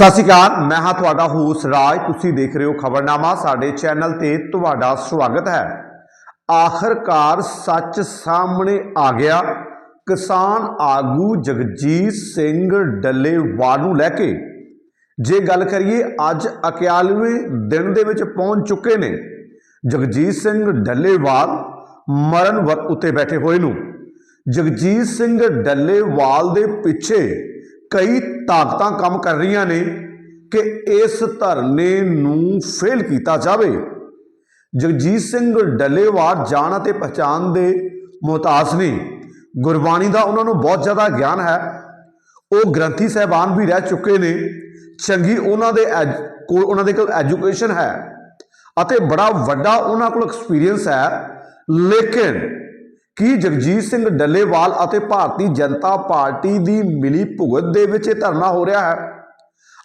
ਸਤਿ ਸ਼੍ਰੀ ਅਕਾਲ, ਮੈਂ ਹਾਂ ਤੁਹਾਡਾ ਹੋਸ ਰਾਜ। ਤੁਸੀਂ ਦੇਖ ਰਹੇ ਹੋ ਖਬਰਨਾਮਾ, ਸਾਡੇ ਚੈਨਲ ਤੇ ਤੁਹਾਡਾ ਸਵਾਗਤ ਹੈ। ਆਖਰਕਾਰ ਸੱਚ ਸਾਹਮਣੇ ਆ ਗਿਆ। ਕਿਸਾਨ ਆਗੂ ਜਗਜੀਤ ਸਿੰਘ ਡੱਲੇਵਾਲ ਨੂੰ ਲੈ ਕੇ। ਜੇ ਗੱਲ ਕਰੀਏ, ਅੱਜ 91ਵੇਂ ਦਿਨ ਦੇ ਵਿੱਚ ਪਹੁੰਚ ਚੁੱਕੇ ਨੇ ਜਗਜੀਤ ਸਿੰਘ ਡੱਲੇਵਾਲ, ਮਰਨ ਵਰ ਉੱਤੇ ਬੈਠੇ ਹੋਏ ਨੂੰ। ਜਗਜੀਤ ਸਿੰਘ ਡੱਲੇਵਾਲ ਦੇ ਪਿੱਛੇ ਕਈ ਤਾਕਤਾਂ ਕੰਮ ਕਰ ਰਹੀਆਂ ਨੇ ਕਿ ਇਸ ਧਰਨੇ ਨੂੰ ਫੇਲ ਕੀਤਾ ਜਾਵੇ। ਜਗਜੀਤ ਸਿੰਘ ਡੱਲੇਵਾਲ ਜਾਣ ਅਤੇ ਪਛਾਣ ਦੇ ਮੁਹਤਾਜ ਨੇ। ਗੁਰਬਾਣੀ ਦਾ ਉਹਨਾਂ ਨੂੰ ਬਹੁਤ ਜ਼ਿਆਦਾ ਗਿਆਨ ਹੈ। ਉਹ ਗ੍ਰੰਥੀ ਸਹਿਬਾਨ ਵੀ ਰਹਿ ਚੁੱਕੇ ਨੇ। ਚੰਗੀ ਉਹਨਾਂ ਦੇ ਐਜ- ਕੋਲ ਉਹਨਾਂ ਦੇ ਕੋਲ ਐਜੂਕੇਸ਼ਨ ਹੈ ਅਤੇ ਬੜਾ ਵੱਡਾ ਉਹਨਾਂ ਕੋਲ ਐਕਸਪੀਰੀਅੰਸ ਹੈ। ਲੇਕਿਨ ਕੀ ਜਗਜੀਤ ਸਿੰਘ ਡੱਲੇਵਾਲ ਅਤੇ ਭਾਰਤੀ ਜਨਤਾ ਪਾਰਟੀ ਦੀ ਮਿਲੀ ਭੁਗਤ ਦੇ ਵਿੱਚ ਇਹ ਧਰਨਾ ਹੋ ਰਿਹਾ ਹੈ?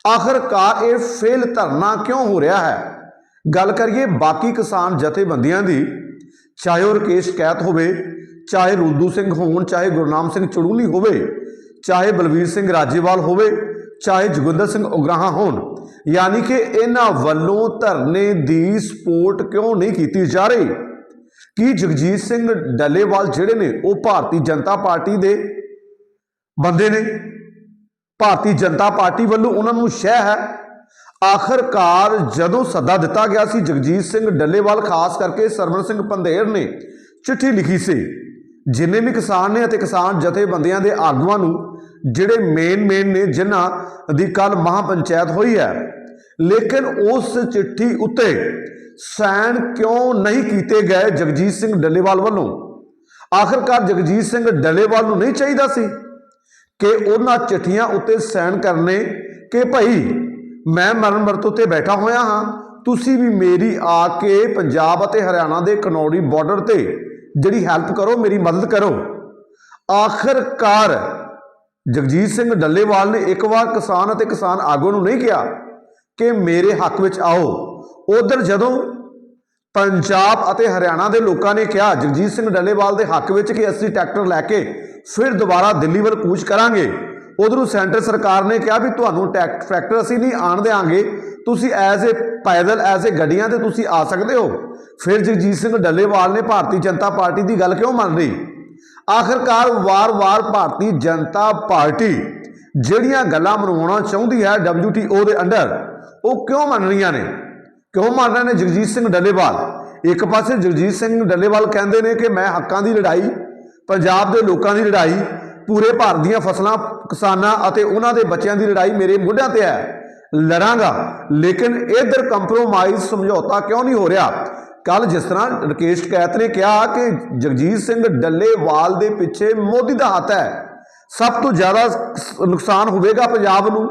ਆਖਰਕਾਰ ਇਹ ਫੇਲ ਧਰਨਾ ਕਿਉਂ ਹੋ ਰਿਹਾ ਹੈ? ਗੱਲ ਕਰੀਏ ਬਾਕੀ ਕਿਸਾਨ ਜਥੇਬੰਦੀਆਂ ਦੀ, ਚਾਹੇ ਉਹ ਰਕੇਸ਼ ਕੈਤ ਹੋਵੇ, ਚਾਹੇ ਰੁਲਦੂ ਸਿੰਘ ਹੋਣ, ਚਾਹੇ ਗੁਰਨਾਮ ਸਿੰਘ ਚੜੂਨੀ ਹੋਵੇ, ਚਾਹੇ ਬਲਵੀਰ ਸਿੰਘ ਰਾਜੇਵਾਲ ਹੋਵੇ, ਚਾਹੇ ਜੋਗਿੰਦਰ ਸਿੰਘ ਉਗਰਾਹਾਂ ਹੋਣ, ਯਾਨੀ ਕਿ ਇਹਨਾਂ ਵੱਲੋਂ ਧਰਨੇ ਦੀ ਸਪੋਰਟ ਕਿਉਂ ਨਹੀਂ ਕੀਤੀ ਜਾ ਰਹੀ? ਕੀ ਜਗਜੀਤ ਸਿੰਘ ਡੱਲੇਵਾਲ ਜਿਹੜੇ ਨੇ ਉਹ ਭਾਰਤੀ ਜਨਤਾ ਪਾਰਟੀ ਦੇ ਬੰਦੇ ਨੇ? ਭਾਰਤੀ ਜਨਤਾ ਪਾਰਟੀ ਵੱਲੋਂ ਉਹਨਾਂ ਨੂੰ ਸ਼ਹਿ ਹੈ। ਆਖਰਕਾਰ ਜਦੋਂ ਸੱਦਾ ਦਿੱਤਾ ਗਿਆ ਸੀ ਜਗਜੀਤ ਸਿੰਘ ਡੱਲੇਵਾਲ, ਖਾਸ ਕਰਕੇ ਸਰਵਣ ਸਿੰਘ ਪੰਧੇਰ ਨੇ, ਚਿੱਠੀ ਲਿਖੀ ਸੀ, ਜਿੰਨੇ ਵੀ ਕਿਸਾਨ ਨੇ ਅਤੇ ਕਿਸਾਨ ਜਥੇਬੰਦੀਆਂ ਦੇ ਆਗੂਆਂ ਨੂੰ, ਜਿਹੜੇ ਮੇਨ ਮੇਨ ਨੇ, ਜਿਨ੍ਹਾਂ ਦੀ ਕੱਲ ਮਹਾਪੰਚਾਇਤ ਹੋਈ ਹੈ। ਲੇਕਿਨ ਉਸ ਚਿੱਠੀ ਉੱਤੇ ਸਾਈਨ ਕਿਉਂ ਨਹੀਂ ਕੀਤੇ ਗਏ ਜਗਜੀਤ ਸਿੰਘ ਡੱਲੇਵਾਲ ਵੱਲੋਂ? ਆਖਰਕਾਰ ਜਗਜੀਤ ਸਿੰਘ ਡੱਲੇਵਾਲ ਨੂੰ ਨਹੀਂ ਚਾਹੀਦਾ ਸੀ ਕਿ ਉਹਨਾਂ ਚਿੱਠੀਆਂ ਉੱਤੇ ਸਾਈਨ ਕਰਨੇ ਕਿ ਭਾਈ ਮੈਂ ਮਰਨ ਵਰਤ ਉੱਤੇ ਬੈਠਾ ਹੋਇਆ ਹਾਂ, ਤੁਸੀਂ ਵੀ ਮੇਰੀ ਆ ਕੇ ਪੰਜਾਬ ਅਤੇ ਹਰਿਆਣਾ ਦੇ ਕਨੌੜੀ ਬਾਰਡਰ ਤੇ ਜਿਹੜੀ ਹੈਲਪ ਕਰੋ, ਮੇਰੀ ਮਦਦ ਕਰੋ। ਆਖਰਕਾਰ ਜਗਜੀਤ ਸਿੰਘ ਡੱਲੇਵਾਲ ਨੇ ਇੱਕ ਵਾਰ ਕਿਸਾਨ ਅਤੇ ਕਿਸਾਨ ਆਗੂ ਨੂੰ ਨਹੀਂ ਕਿਹਾ ਕਿ ਮੇਰੇ ਹੱਕ ਵਿੱਚ ਆਓ। ਉਧਰ ਜਦੋਂ ਪੰਜਾਬ ਅਤੇ ਹਰਿਆਣਾ ਦੇ ਲੋਕਾਂ ਨੇ ਕਿਹਾ, ਜਗਜੀਤ ਸਿੰਘ ਡੱਲੇਵਾਲ ਦੇ ਹੱਕ ਵਿੱਚ ਕਿ ਅਸੀਂ ਟਰੈਕਟਰ ਲੈ ਕੇ ਫਿਰ ਦੁਬਾਰਾ ਦਿੱਲੀ ਵੱਲ ਕੂਚ ਕਰਾਂਗੇ। ਉਧਰੋਂ ਸੈਂਟਰ ਸਰਕਾਰ ਨੇ ਕਿਹਾ ਵੀ ਤੁਹਾਨੂੰ ਟੈਕ- ਟਰੈਕਟਰ ਅਸੀਂ ਨਹੀਂ ਆਣ ਦੇਾਂਗੇ ਤੁਸੀਂ ਐਜ਼ ਏ ਪੈਦਲ, ਐਜ਼ ਏ ਗੱਡੀਆਂ ਤੇ ਤੁਸੀਂ ਆ ਸਕਦੇ ਹੋ। ਫਿਰ ਜਗਜੀਤ ਸਿੰਘ ਡੱਲੇਵਾਲ ਨੇ ਭਾਰਤੀ ਜਨਤਾ ਪਾਰਟੀ ਦੀ ਗੱਲ ਕਿਉਂ ਮੰਨ ਲਈ? ਆਖਰਕਾਰ ਵਾਰ-ਵਾਰ ਭਾਰਤੀ ਜਨਤਾ ਪਾਰਟੀ ਜਿਹੜੀਆਂ ਗੱਲਾਂ ਮਨਵਾਉਣਾ ਚਾਹੁੰਦੀ ਹੈ WTO ਦੇ ਅੰਡਰ ਉਹ ਕਿਉਂ ਮੰਨ ਰਹੀਆਂ ਨੇ? ਕਿਉਂ ਮੰਨ ਰਹੇ ਨੇ ਜਗਜੀਤ ਸਿੰਘ ਡੱਲੇਵਾਲ? ਇੱਕ ਪਾਸੇ ਜਗਜੀਤ ਸਿੰਘ ਡੱਲੇਵਾਲ ਕਹਿੰਦੇ ਨੇ ਕਿ ਮੈਂ ਹੱਕਾਂ ਦੀ ਲੜਾਈ, ਪੰਜਾਬ ਦੇ ਲੋਕਾਂ ਦੀ ਲੜਾਈ, ਪੂਰੇ ਭਾਰਤ ਦੀਆਂ ਫਸਲਾਂ, ਕਿਸਾਨਾਂ ਅਤੇ ਉਹਨਾਂ ਦੇ ਬੱਚਿਆਂ ਦੀ ਲੜਾਈ ਮੇਰੇ ਮੋਢਿਆਂ ਤੇ ਹੈ, ਲੜਾਂਗਾ। ਲੇਕਿਨ ਇਧਰ ਕੰਪਰੋਮਾਈਜ਼ ਸਮਝੌਤਾ ਕਿਉਂ ਨਹੀਂ ਹੋ ਰਿਹਾ? ਕੱਲ ਜਿਸ ਤਰ੍ਹਾਂ ਰਕੇਸ਼ ਕੈਤ ਨੇ ਕਿਹਾ ਕਿ ਜਗਜੀਤ ਸਿੰਘ ਡੱਲੇਵਾਲ ਦੇ ਪਿੱਛੇ ਮੋਦੀ ਦਾ ਹੱਥ ਹੈ। ਸਭ ਤੋਂ ਜ਼ਿਆਦਾ ਨੁਕਸਾਨ ਹੋਵੇਗਾ ਪੰਜਾਬ ਨੂੰ,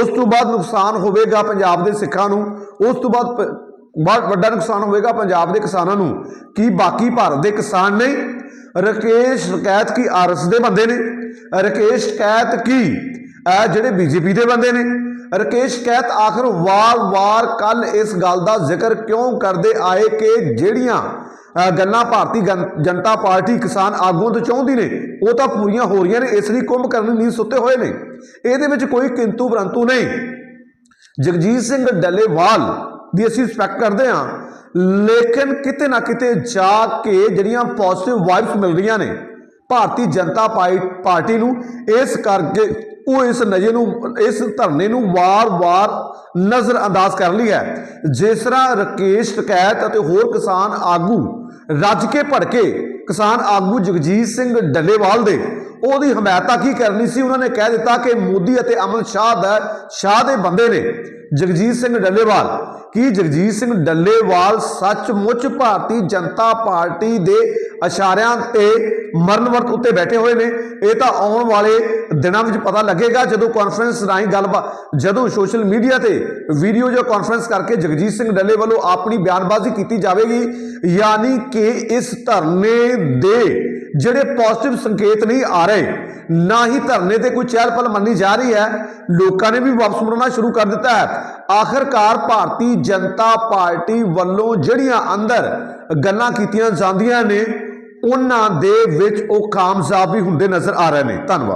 ਉਸ ਤੋਂ ਬਾਅਦ ਨੁਕਸਾਨ ਹੋਵੇਗਾ ਪੰਜਾਬ ਦੇ ਸਿੱਖਾਂ ਨੂੰ, ਉਸ ਤੋਂ ਬਾਅਦ ਪ- ਬਹੁਤ ਵੱਡਾ ਨੁਕਸਾਨ ਹੋਵੇਗਾ ਪੰਜਾਬ ਦੇ ਕਿਸਾਨਾਂ ਨੂੰ, ਕੀ ਬਾਕੀ ਭਾਰਤ ਦੇ ਕਿਸਾਨ ਨਹੀਂ ਰਕੇਸ਼ ਸ਼ਿਕਾਇਤ ਕੀ ਆਰਐਸ ਦੇ ਬੰਦੇ ਨੇ? ਰਕੇਸ਼ ਸ਼ਿਕਾਇਤ ਕੀ? ਇਹ ਜਿਹੜੇ ਬੀਜੇਪੀ ਦੇ ਬੰਦੇ ਨੇ? ਰਕੇਸ਼ ਸ਼ਿਕਾਇਤ ਆਖਰ ਵਾਰ-ਵਾਰ ਕੱਲ ਇਸ ਗੱਲ ਦਾ ਜ਼ਿਕਰ ਕਿਉਂ ਕਰਦੇ ਆਏ ਕਿ ਜਿਹੜੀਆਂ ਅ, ਗੱਲਾਂ ਭਾਰਤੀ ਗਨ- ਜਨਤਾ ਪਾਰਟੀ ਕਿਸਾਨ ਆਗੂਆਂ ਤੋਂ ਚਾਹੁੰਦੀ ਨੇ। ਉਹ ਤਾਂ ਪੂਰੀਆਂ ਹੋ ਰਹੀਆਂ ਨੇ ਇਸ ਲਈ ਕੁੰਭ ਕਰਨ ਨਹੀਂ ਸੁੱਤੇ ਹੋਏ ਨੇ। ਇਹਦੇ ਵਿੱਚ ਕੋਈ ਕਿੰਤੂ ਪਰੰਤੂ ਨਹੀਂ। ਜਗਜੀਤ ਸਿੰਘ ਡੱਲੇਵਾਲ ਦੀ ਅਸੀਂ ਰਿਸਪੈਕਟ ਕਰਦੇ ਹਾਂ ਲੇਕਿਨ ਕਿਤੇ ਨਾ ਕਿਤੇ ਜਾ ਕੇ ਜਿਹੜੀਆਂ ਪੋਜ਼ਿਟਿਵ ਵਾਈਬਸ ਮਿਲ ਰਹੀਆਂ ਨੇ ਭਾਰਤੀ ਜਨਤਾ ਪਾਈ- ਪਾਰਟੀ ਨੂੰ ਇਸ ਕਰਕੇ ਉਹ ਇਸ ਨਜ਼ਰ ਨੂੰ, ਇਸ ਧਰਨੇ ਨੂੰ ਵਾਰ-ਵਾਰ ਨਜ਼ਰ ਅੰਦਾਜ਼ ਕਰ ਲਈ ਹੈ। ਜਿਸ ਤਰ੍ਹਾਂ ਰਕੇਸ਼ ਟਕੈਤ ਅਤੇ ਹੋਰ ਕਿਸਾਨ ਆਗੂ ਰੱਜ ਕੇ ਭੜਕੇ ਕਿਸਾਨ ਆਗੂ ਜਗਜੀਤ ਸਿੰਘ ਡੱਲੇਵਾਲ ਦੇ, ਉਹਦੀ ਹਮਾਇਤਾਂ ਕੀ ਕਰਨੀ ਸੀ? ਉਹਨਾਂ ਨੇ ਕਹਿ ਦਿੱਤਾ ਕਿ ਮੋਦੀ ਅਤੇ ਅਮਨ ਸ਼ਾਹ ਦਾ, ਸ਼ਾਹ ਦੇ ਬੰਦੇ ਨੇ ਜਗਜੀਤ ਸਿੰਘ ਡੱਲੇਵਾਲ। ਕੀ ਜਗਜੀਤ ਸਿੰਘ ਡੱਲੇਵਾਲ ਸੱਚਮੁੱਚ ਭਾਰਤੀ ਜਨਤਾ ਪਾਰਟੀ ਦੇ ਇਸ਼ਾਰਿਆਂ ਤੇ ਮਰਨ ਵਰਤ ਉੱਤੇ ਬੈਠੇ ਹੋਏ ਨੇ? ਇਹ ਤਾਂ ਆਉਣ ਵਾਲੇ ਦਿਨਾਂ ਵਿੱਚ ਪਤਾ ਲੱਗੇਗਾ ਜਦੋਂ ਕਾਨਫਰੰਸ ਰਾਹੀਂ ਗੱਲਬਾਤ, ਜਦੋਂ ਸੋਸ਼ਲ ਮੀਡੀਆ ਤੇ ਵੀਡੀਓ ਜਾਂ ਕਾਨਫਰੰਸ ਕਰਕੇ ਜਗਜੀਤ ਸਿੰਘ ਡੱਲੇ ਵੱਲੋਂ ਆਪਣੀ ਬਿਆਨਬਾਜ਼ੀ ਕੀਤੀ ਜਾਵੇਗੀ, ਯਾਨੀ ਕਿ ਇਸ ਧਰਨੇ ਦੇ ਜਿਹੜੇ ਪੋਜ਼ਿਟਿਵ ਸੰਕੇਤ ਨਹੀਂ ਆ ਰਹੇ, ਨਾ ਹੀ ਧਰਨੇ ਤੇ ਕੋਈ ਚਹਿਲ ਪਲ ਮੰਨੀ ਜਾ ਰਹੀ ਹੈ, ਲੋਕਾਂ ਨੇ ਵੀ ਵਾਪਸ ਮੁੜਨਾ ਸ਼ੁਰੂ ਕਰ ਦਿੱਤਾ ਹੈ। ਆਖਰਕਾਰ ਭਾਰਤੀ ਜਨਤਾ ਪਾਰਟੀ ਵੱਲੋਂ ਜਿਹੜੀਆਂ ਅੰਦਰ ਗੱਲਾਂ ਕੀਤੀਆਂ ਜਾਂਦੀਆਂ ਨੇ, ਉਹਨਾਂ ਦੇ ਵਿੱਚ ਉਹ ਕਾਮਯਾਬ ਵੀ ਹੁੰਦੇ ਨਜ਼ਰ ਆ ਰਹੇ ਨੇ। ਧੰਨਵਾਦ।